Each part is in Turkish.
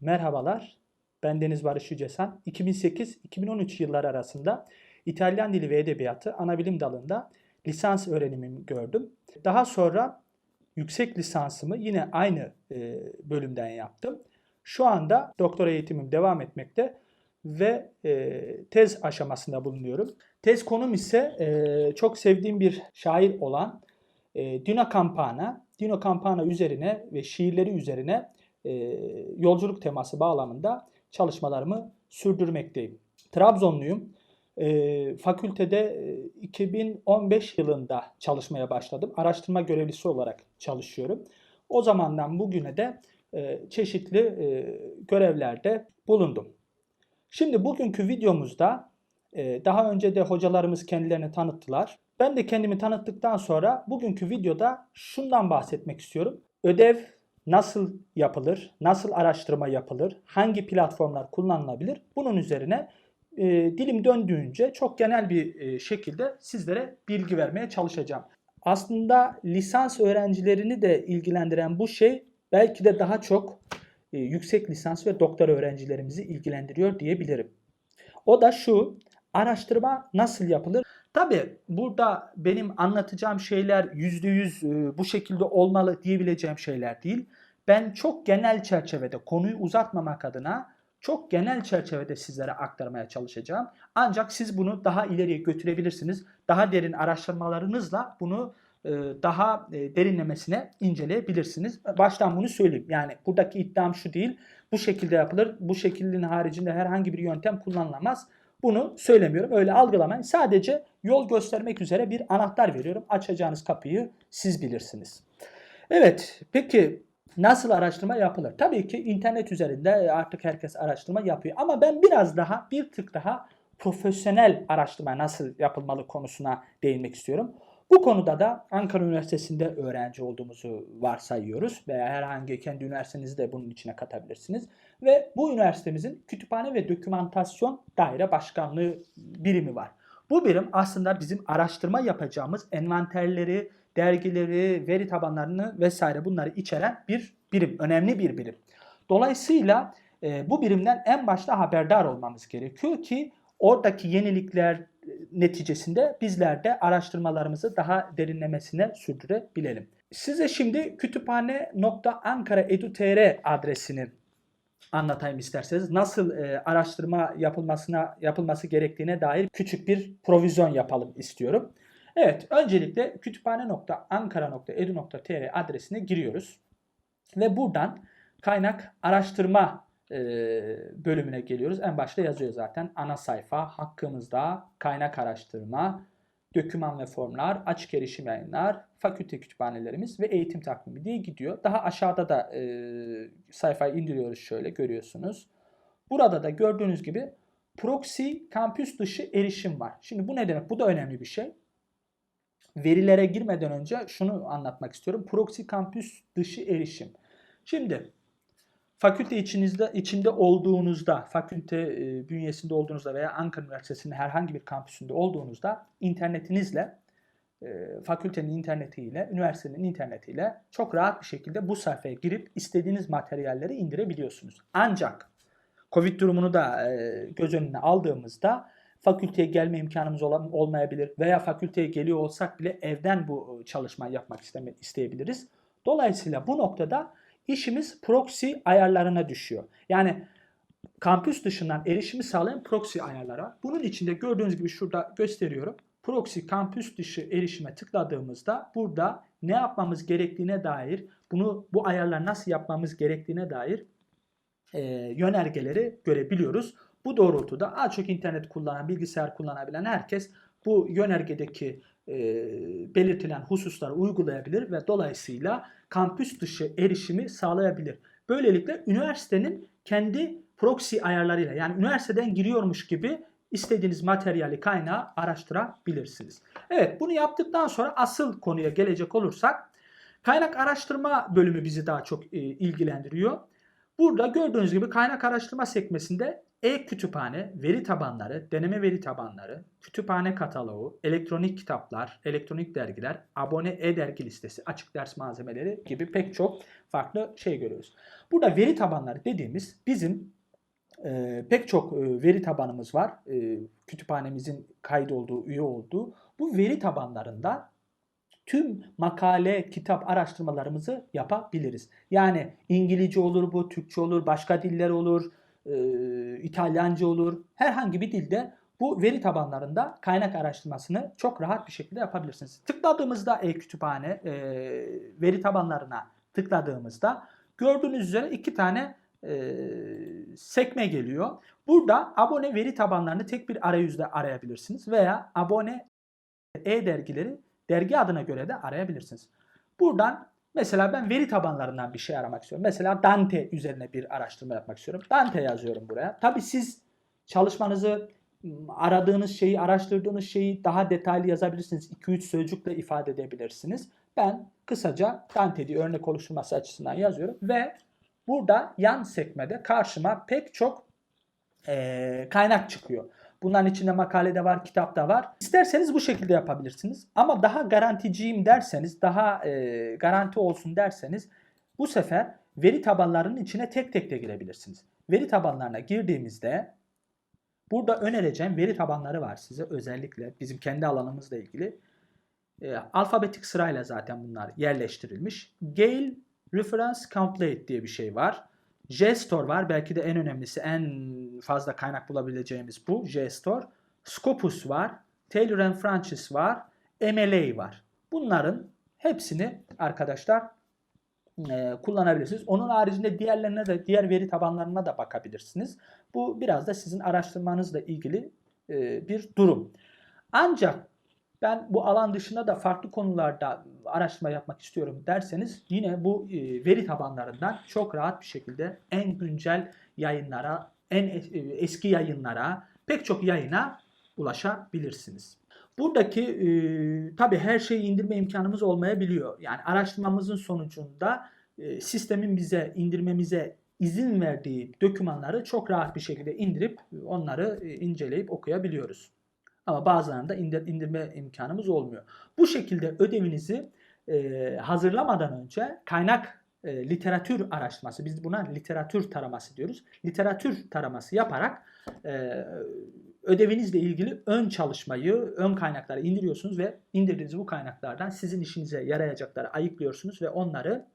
Merhabalar, ben Deniz Barış Yücesan. 2008-2013 yılları arasında İtalyan Dili ve Edebiyatı Anabilim dalında lisans öğrenimimi gördüm. Daha sonra yüksek lisansımı yine aynı e, bölümden yaptım. Şu anda doktora eğitimim devam etmekte ve e, tez aşamasında bulunuyorum. Tez konum ise e, çok sevdiğim bir şair olan e, Dino Campana. Dino Campana üzerine ve şiirleri üzerine e, yolculuk teması bağlamında çalışmalarımı sürdürmekteyim. Trabzonluyum. E, fakültede e, 2015 yılında çalışmaya başladım. Araştırma görevlisi olarak çalışıyorum. O zamandan bugüne de e, çeşitli e, görevlerde bulundum. Şimdi bugünkü videomuzda e, daha önce de hocalarımız kendilerini tanıttılar. Ben de kendimi tanıttıktan sonra bugünkü videoda şundan bahsetmek istiyorum. Ödev nasıl yapılır, nasıl araştırma yapılır, hangi platformlar kullanılabilir bunun üzerine e, dilim döndüğünce çok genel bir e, şekilde sizlere bilgi vermeye çalışacağım. Aslında lisans öğrencilerini de ilgilendiren bu şey belki de daha çok e, yüksek lisans ve doktora öğrencilerimizi ilgilendiriyor diyebilirim. O da şu, araştırma nasıl yapılır? Tabi burada benim anlatacağım şeyler %100 e, bu şekilde olmalı diyebileceğim şeyler değil. Ben çok genel çerçevede konuyu uzatmamak adına çok genel çerçevede sizlere aktarmaya çalışacağım. Ancak siz bunu daha ileriye götürebilirsiniz. Daha derin araştırmalarınızla bunu e, daha e, derinlemesine inceleyebilirsiniz. Baştan bunu söyleyeyim. Yani buradaki iddiam şu değil. Bu şekilde yapılır. Bu şekilin haricinde herhangi bir yöntem kullanılamaz. Bunu söylemiyorum. Öyle algılamayın. Sadece yol göstermek üzere bir anahtar veriyorum. Açacağınız kapıyı siz bilirsiniz. Evet. Peki nasıl araştırma yapılır? Tabii ki internet üzerinde artık herkes araştırma yapıyor. Ama ben biraz daha bir tık daha profesyonel araştırma nasıl yapılmalı konusuna değinmek istiyorum. Bu konuda da Ankara Üniversitesi'nde öğrenci olduğumuzu varsayıyoruz veya herhangi kendi üniversitenizi de bunun içine katabilirsiniz. Ve bu üniversitemizin kütüphane ve dokümantasyon daire başkanlığı birimi var. Bu birim aslında bizim araştırma yapacağımız envanterleri, dergileri, veri tabanlarını vesaire bunları içeren bir birim, önemli bir birim. Dolayısıyla e, bu birimden en başta haberdar olmamız gerekiyor ki oradaki yenilikler neticesinde bizler de araştırmalarımızı daha derinlemesine sürdürebilelim. Size şimdi kütüphane.ankara.edu.tr adresini anlatayım isterseniz. Nasıl e, araştırma yapılmasına yapılması gerektiğine dair küçük bir provizyon yapalım istiyorum. Evet, öncelikle kütüphane.ankara.edu.tr adresine giriyoruz. Ve buradan kaynak araştırma bölümüne geliyoruz. En başta yazıyor zaten. Ana sayfa, hakkımızda, kaynak araştırma, döküman ve formlar, açık erişim yayınlar, fakülte kütüphanelerimiz ve eğitim takvimi diye gidiyor. Daha aşağıda da e, sayfayı indiriyoruz şöyle görüyorsunuz. Burada da gördüğünüz gibi proxy kampüs dışı erişim var. Şimdi bu ne demek? Bu da önemli bir şey. Verilere girmeden önce şunu anlatmak istiyorum. Proxy kampüs dışı erişim. Şimdi fakülte içinizde içinde olduğunuzda, fakülte e, bünyesinde olduğunuzda veya Ankara Üniversitesi'nin herhangi bir kampüsünde olduğunuzda internetinizle e, fakültenin internetiyle, üniversitenin internetiyle çok rahat bir şekilde bu sayfaya girip istediğiniz materyalleri indirebiliyorsunuz. Ancak Covid durumunu da e, göz önüne aldığımızda fakülteye gelme imkanımız olan, olmayabilir veya fakülteye geliyor olsak bile evden bu çalışmayı yapmak isteme, isteyebiliriz. Dolayısıyla bu noktada işimiz proxy ayarlarına düşüyor. Yani kampüs dışından erişimi sağlayan proxy ayarları var. Bunun içinde gördüğünüz gibi şurada gösteriyorum. Proxy kampüs dışı erişime tıkladığımızda burada ne yapmamız gerektiğine dair, bunu bu ayarlar nasıl yapmamız gerektiğine dair e, yönergeleri görebiliyoruz. Bu doğrultuda az çok internet kullanan, bilgisayar kullanabilen herkes bu yönergedeki belirtilen hususları uygulayabilir ve dolayısıyla kampüs dışı erişimi sağlayabilir. Böylelikle üniversitenin kendi proxy ayarlarıyla yani üniversiteden giriyormuş gibi istediğiniz materyali kaynağı araştırabilirsiniz. Evet bunu yaptıktan sonra asıl konuya gelecek olursak kaynak araştırma bölümü bizi daha çok e, ilgilendiriyor. Burada gördüğünüz gibi kaynak araştırma sekmesinde E-kütüphane, veri tabanları, deneme veri tabanları, kütüphane kataloğu, elektronik kitaplar, elektronik dergiler, abone e-dergi listesi, açık ders malzemeleri gibi pek çok farklı şey görüyoruz. Burada veri tabanları dediğimiz bizim e, pek çok e, veri tabanımız var. E, kütüphanemizin kaydolduğu, üye olduğu. Bu veri tabanlarında tüm makale, kitap araştırmalarımızı yapabiliriz. Yani İngilizce olur bu, Türkçe olur, başka diller olur, e, İtalyanca olur. Herhangi bir dilde bu veri tabanlarında kaynak araştırmasını çok rahat bir şekilde yapabilirsiniz. Tıkladığımızda e-kütüphane e, veri tabanlarına tıkladığımızda gördüğünüz üzere iki tane e, sekme geliyor. Burada abone veri tabanlarını tek bir arayüzde arayabilirsiniz veya abone e-dergileri dergi adına göre de arayabilirsiniz. Buradan mesela ben veri tabanlarından bir şey aramak istiyorum. Mesela Dante üzerine bir araştırma yapmak istiyorum. Dante yazıyorum buraya. Tabii siz çalışmanızı aradığınız şeyi, araştırdığınız şeyi daha detaylı yazabilirsiniz. 2-3 sözcükle ifade edebilirsiniz. Ben kısaca Dante diye örnek oluşturması açısından yazıyorum ve burada yan sekmede karşıma pek çok e, kaynak çıkıyor. Bunların içinde makale de var, kitap da var. İsterseniz bu şekilde yapabilirsiniz. Ama daha garanticiyim derseniz, daha e, garanti olsun derseniz bu sefer veri tabanlarının içine tek tek de girebilirsiniz. Veri tabanlarına girdiğimizde burada önereceğim veri tabanları var size özellikle bizim kendi alanımızla ilgili. E, alfabetik sırayla zaten bunlar yerleştirilmiş. Gale Reference Complete diye bir şey var. JSTOR var. Belki de en önemlisi, en fazla kaynak bulabileceğimiz bu JSTOR. Scopus var. Taylor and Francis var. MLA var. Bunların hepsini arkadaşlar e, kullanabilirsiniz. Onun haricinde diğerlerine de diğer veri tabanlarına da bakabilirsiniz. Bu biraz da sizin araştırmanızla ilgili e, bir durum. Ancak ben bu alan dışında da farklı konularda araştırma yapmak istiyorum derseniz yine bu e, veri tabanlarından çok rahat bir şekilde en güncel yayınlara, en e, eski yayınlara, pek çok yayına ulaşabilirsiniz. Buradaki e, tabi her şeyi indirme imkanımız olmayabiliyor. Yani araştırmamızın sonucunda e, sistemin bize indirmemize izin verdiği dokümanları çok rahat bir şekilde indirip onları e, inceleyip okuyabiliyoruz. Ama bazılarında indir, indirme imkanımız olmuyor. Bu şekilde ödevinizi e, hazırlamadan önce kaynak e, literatür araştırması, biz buna literatür taraması diyoruz. Literatür taraması yaparak e, ödevinizle ilgili ön çalışmayı, ön kaynakları indiriyorsunuz ve indirdiğiniz bu kaynaklardan sizin işinize yarayacakları ayıklıyorsunuz ve onları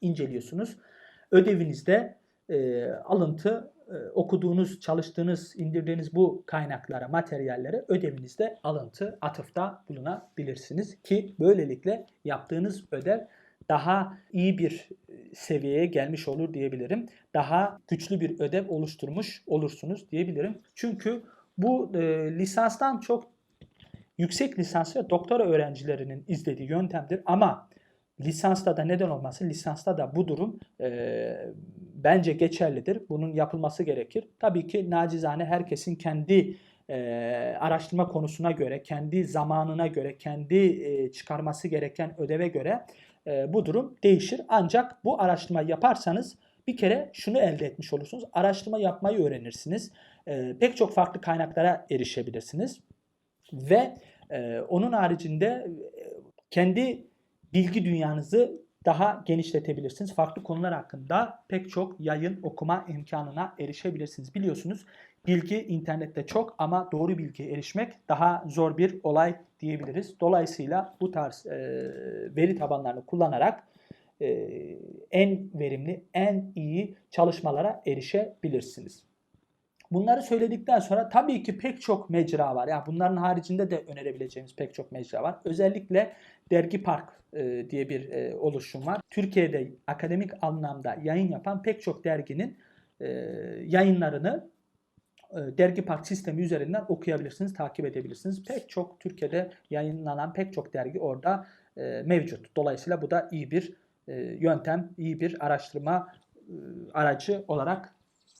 inceliyorsunuz. Ödevinizde e, alıntı okuduğunuz, çalıştığınız, indirdiğiniz bu kaynaklara, materyallere ödevinizde alıntı, atıfta bulunabilirsiniz. Ki böylelikle yaptığınız ödev daha iyi bir e, seviyeye gelmiş olur diyebilirim. Daha güçlü bir ödev oluşturmuş olursunuz diyebilirim. Çünkü bu e, lisanstan çok yüksek lisans ve doktora öğrencilerinin izlediği yöntemdir. Ama lisansta da neden olmasın lisansta da bu durum e, bence geçerlidir. Bunun yapılması gerekir. Tabii ki nacizane herkesin kendi e, araştırma konusuna göre, kendi zamanına göre, kendi e, çıkarması gereken ödeve göre e, bu durum değişir. Ancak bu araştırma yaparsanız bir kere şunu elde etmiş olursunuz. Araştırma yapmayı öğrenirsiniz. E, pek çok farklı kaynaklara erişebilirsiniz. Ve e, onun haricinde e, kendi bilgi dünyanızı daha genişletebilirsiniz. Farklı konular hakkında pek çok yayın okuma imkanına erişebilirsiniz. Biliyorsunuz bilgi internette çok ama doğru bilgiye erişmek daha zor bir olay diyebiliriz. Dolayısıyla bu tarz e, veri tabanlarını kullanarak e, en verimli, en iyi çalışmalara erişebilirsiniz. Bunları söyledikten sonra tabii ki pek çok mecra var. Yani bunların haricinde de önerebileceğimiz pek çok mecra var. Özellikle Dergi Park e, diye bir e, oluşum var. Türkiye'de akademik anlamda yayın yapan pek çok derginin e, yayınlarını e, Dergi Park sistemi üzerinden okuyabilirsiniz, takip edebilirsiniz. Pek çok Türkiye'de yayınlanan pek çok dergi orada e, mevcut. Dolayısıyla bu da iyi bir e, yöntem, iyi bir araştırma e, aracı olarak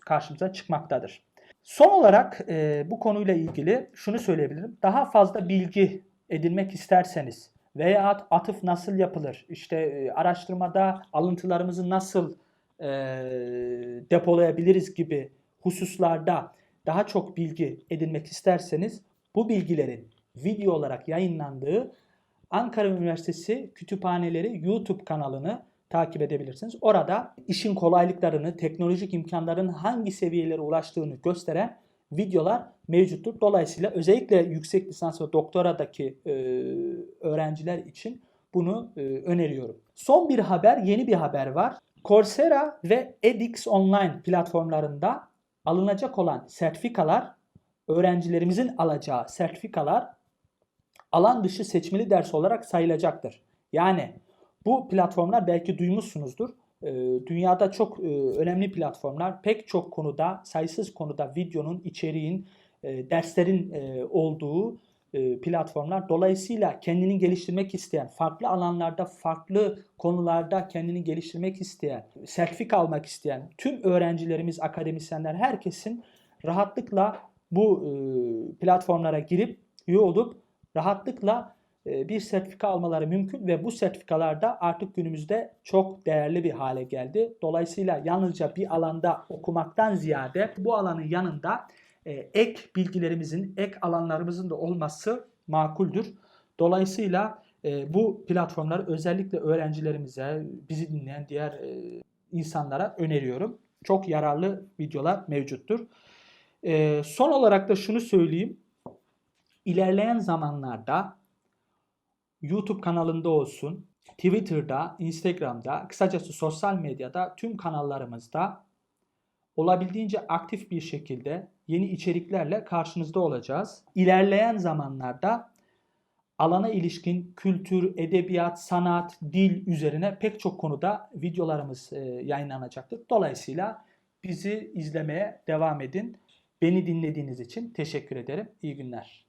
karşımıza çıkmaktadır. Son olarak e, bu konuyla ilgili şunu söyleyebilirim. Daha fazla bilgi edinmek isterseniz veya atıf nasıl yapılır, işte e, araştırmada alıntılarımızı nasıl e, depolayabiliriz gibi hususlarda daha çok bilgi edinmek isterseniz bu bilgilerin video olarak yayınlandığı Ankara Üniversitesi Kütüphaneleri YouTube kanalını takip edebilirsiniz. Orada işin kolaylıklarını, teknolojik imkanların hangi seviyelere ulaştığını gösteren videolar mevcuttur. Dolayısıyla özellikle yüksek lisans ve doktoradaki e, öğrenciler için bunu e, öneriyorum. Son bir haber, yeni bir haber var. Coursera ve edX Online platformlarında alınacak olan sertifikalar, öğrencilerimizin alacağı sertifikalar alan dışı seçmeli ders olarak sayılacaktır. Yani bu platformlar belki duymuşsunuzdur. Ee, Dünyada çok e, önemli platformlar. Pek çok konuda, sayısız konuda videonun, içeriğin, e, derslerin e, olduğu platformlar. Dolayısıyla kendini geliştirmek isteyen, farklı alanlarda, farklı konularda kendini geliştirmek isteyen, sertifika almak isteyen tüm öğrencilerimiz, akademisyenler, herkesin rahatlıkla bu platformlara girip üye olup rahatlıkla bir sertifika almaları mümkün ve bu sertifikalar da artık günümüzde çok değerli bir hale geldi. Dolayısıyla yalnızca bir alanda okumaktan ziyade bu alanın yanında e, ek bilgilerimizin, ek alanlarımızın da olması makuldür. Dolayısıyla e, bu platformları özellikle öğrencilerimize, bizi dinleyen diğer e, insanlara öneriyorum. Çok yararlı videolar mevcuttur. E, son olarak da şunu söyleyeyim. İlerleyen zamanlarda YouTube kanalında olsun, Twitter'da, Instagram'da, kısacası sosyal medyada tüm kanallarımızda olabildiğince aktif bir şekilde yeni içeriklerle karşınızda olacağız. İlerleyen zamanlarda alana ilişkin kültür, edebiyat, sanat, dil üzerine pek çok konuda videolarımız e, yayınlanacaktır. Dolayısıyla bizi izlemeye devam edin. Beni dinlediğiniz için teşekkür ederim. İyi günler.